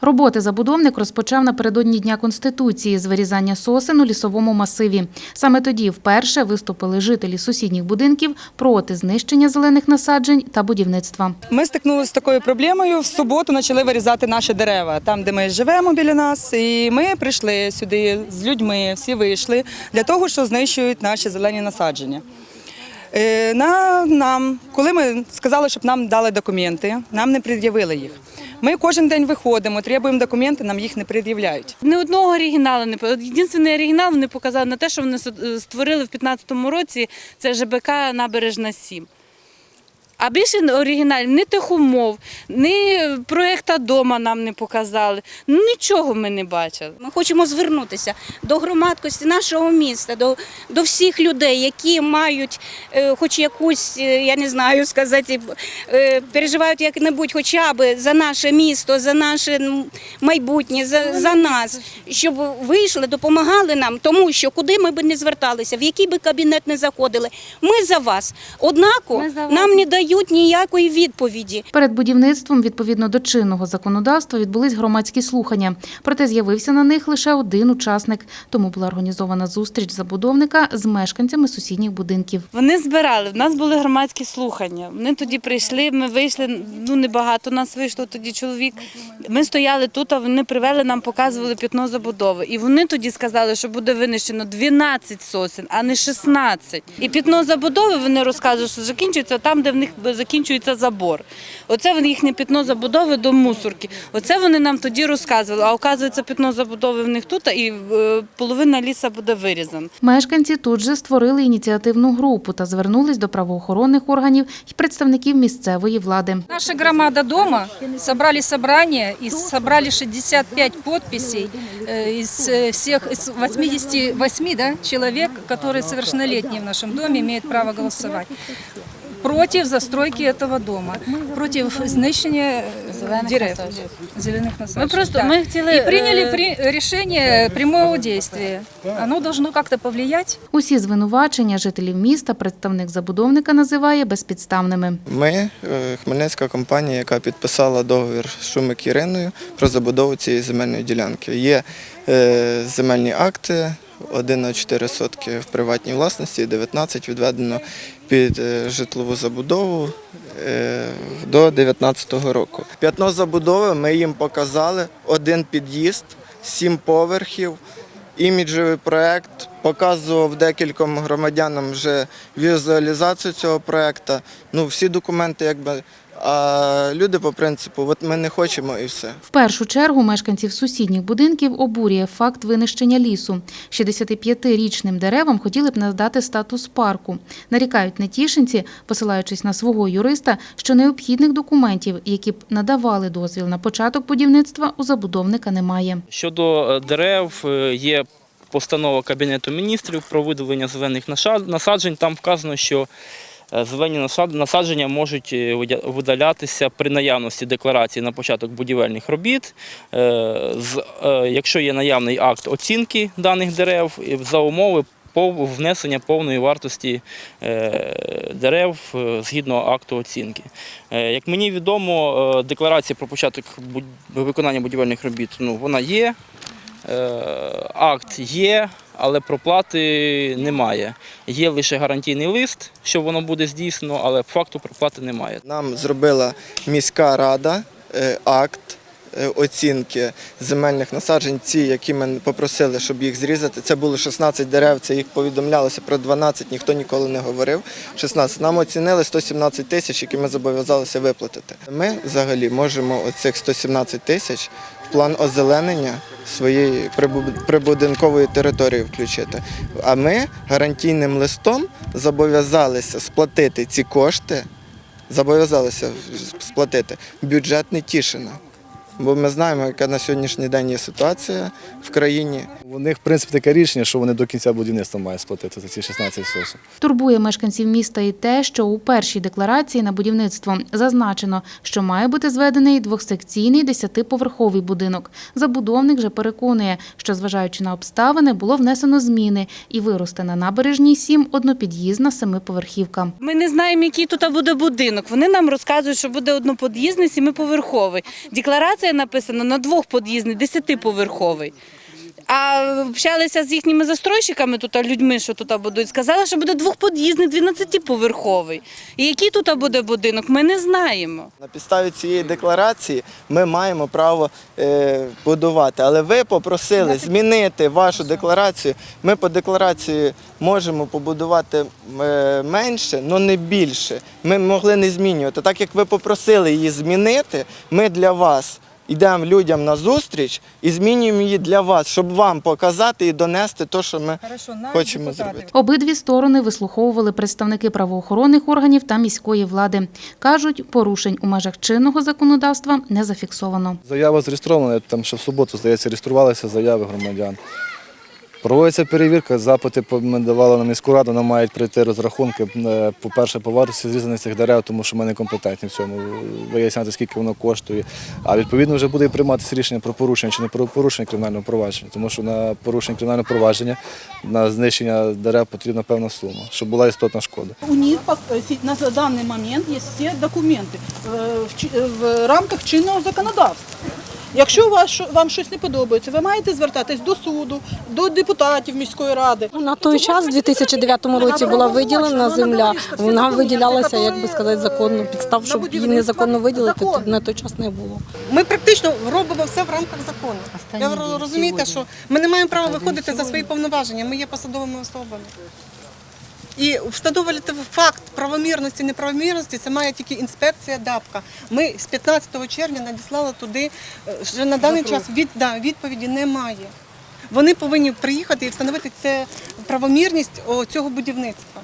Роботи забудовник розпочав напередодні Дня Конституції з вирізання сосен у лісовому масиві. Саме тоді вперше виступили жителі сусідніх будинків проти знищення зелених насаджень та будівництва. Ми стикнулися з такою проблемою. В суботу почали вирізати наші дерева там, де ми живемо біля нас. І ми прийшли сюди з людьми, всі вийшли для того, що знищують наші зелені насадження. Е, На нам, коли ми сказали, щоб нам дали документи, нам не пред'явили їх. Ми кожен день виходимо, требуємо документи, нам їх не пред'являють. Ні одного оригіналу не Єдиний оригінал вони показали на те, що вони с- створили в 15-му році. Це ЖБК Набережна 7. А більше оригіналів ні тих умов, ні проєкта дома нам не показали. Ну нічого ми не бачили. Ми хочемо звернутися до громадськості нашого міста, до, до всіх людей, які мають е, хоч якусь, е, я не знаю сказати, е, переживають як-небудь хоча б за наше місто, за наше майбутнє, за, за нас, щоб вийшли, допомагали нам, тому що куди ми б не зверталися, в який би кабінет не заходили, ми за вас. Однако нам не дають ніякої відповіді. Перед будівництвом, відповідно до чинного законодавства, відбулись громадські слухання. Проте з'явився на них лише один учасник. Тому була організована зустріч забудовника з мешканцями сусідніх будинків. Вони збирали. В нас були громадські слухання. Вони тоді прийшли. Ми вийшли. Ну небагато нас вийшло тоді чоловік. Ми стояли тут, а вони привели нам, показували п'ятно забудови. І вони тоді сказали, що буде винищено 12 сосен, а не 16. І п'ятно забудови вони розказують, що закінчується там, де в них закінчується забор. Оце в їхнє п'ятно забудови до мусорки. Оце вони нам тоді розказували. А оказується, п'ятно забудови в них тут, і е, половина ліса буде вирізана. Мешканці тут же створили ініціативну групу та звернулись до правоохоронних органів і представників місцевої влади. Наша громада дома собрали собрание и собрали 65 подписей э, из э, всех из 88 да, человек, которые совершеннолетние в нашем доме, имеют право голосовать. Против застройки этого дома, против знищення э, дерев, зеленых насаджень. Ми просто Да. ми хотіли И приняли е, при- решение прямого действия. Оно должно как-то повлиять Усі звинувачення жителів міста представник забудовника називає безпідставними. Ми, е, хмельницька компанія, яка підписала договір з Шумик Іриною про забудову цієї земельної ділянки. Є е, земельні акти, 1 на 4 сотки в приватній власності, 19 відведено під е, житлову забудову е, до 2019 року. П'ятно забудови ми їм показали, один під'їзд, сім поверхів. Іміджевий проект показував декільком громадянам вже візуалізацію цього проекту. Ну, всі документи, якби. А люди по принципу, от ми не хочемо і все. В першу чергу мешканців сусідніх будинків обурює факт винищення лісу. 65-річним деревам хотіли б надати статус парку. Нарікають нетішинці, посилаючись на свого юриста, що необхідних документів, які б надавали дозвіл на початок будівництва, у забудовника немає. Щодо е, дерев, е, є постанова Кабінету міністрів про видалення зелених наша- насаджень. Там вказано, що зелені насад- насадження можуть е, видалятися при наявності декларації на початок будівельних робіт, е, е, якщо є наявний акт оцінки даних дерев за умови внесення повної вартості е, дерев е, згідно акту оцінки. Е, Як мені відомо, е, декларація про початок виконання будівельних робіт ну, вона є, е, акт є, але проплати немає. Є лише гарантійний лист, що воно буде здійснено, але факту проплати немає. Нам зробила міська рада е, акт оцінки земельних насаджень, ці, які ми попросили, щоб їх зрізати. Це було 16 дерев, це їх повідомлялося про 12, ніхто ніколи не говорив. 16. Нам оцінили 117 тисяч, які ми зобов'язалися виплатити. Ми взагалі можемо оцих 117 тисяч в план озеленення своєї прибу- прибудинкової території включити. А ми гарантійним листом зобов'язалися сплатити ці кошти зобов'язалися сплатити бюджет Нетішина. Бо ми знаємо, яка на сьогоднішній день є ситуація в країні. У них, в принципі, таке рішення, що вони до кінця будівництва мають сплатити за ці 16 сосен. Турбує мешканців міста і те, що у першій декларації на будівництво зазначено, що має бути зведений двохсекційний десятиповерховий будинок. Забудовник же переконує, що, зважаючи на обставини, було внесено зміни і виросте на набережній 7 однопід'їзна семиповерхівка. Ми не знаємо, який тут буде будинок. Вони нам розказують, що буде однопод'їзний, сімиповерховий. Декларація документація написана на двохпод'їзний, десятиповерховий. А общалися з їхніми застройщиками, тут людьми, що тут будуть, сказали, що буде двохпод'їзний, 12-поверховий. І який тут буде будинок, ми не знаємо. На підставі цієї декларації ми маємо право е, будувати. Але ви попросили змінити вашу декларацію. Ми по декларації можемо побудувати е, менше, але не більше. Ми могли не змінювати. Так як ви попросили її змінити, ми для вас. Йдемо людям на зустріч і змінюємо її для вас, щоб вам показати і донести те, що ми Хорошо, хочемо зробити. Обидві сторони вислуховували представники правоохоронних органів та міської влади. Кажуть, порушень у межах чинного законодавства не зафіксовано. Заява зареєстрована, там ще в суботу, здається, реєструвалися заяви громадян. Проводиться перевірка, запити ми давали на міську раду, нам мають прийти розрахунки, е, по-перше, по вартості зрізаних цих дерев, тому що ми не компетентні в цьому, виясняти, скільки воно коштує. А відповідно вже буде прийматися рішення про порушення чи не про порушення кримінального провадження, тому що на порушення кримінального провадження, на знищення дерев потрібна певна сума, щоб була істотна шкода. У них си- на даний момент є всі документи е, в рамках чинного законодавства. Якщо вас вам щось не подобається, ви маєте звертатись до суду, до депутатів міської ради. На той час, у 2009 році, була виділена земля. Вона виділялася, як би сказати, законно. Підстав, щоб її незаконно виділити, то на той час не було. Ми практично робимо все в рамках закону. Я ви розумієте, що ми не маємо права виходити за свої повноваження. Ми є посадовими особами. І встановлювати факт правомірності, неправомірності це має тільки інспекція ДАПКа. Ми з 15 червня надіслали туди, що вже на даний час від, да, відповіді немає. Вони повинні приїхати і встановити це правомірність цього будівництва.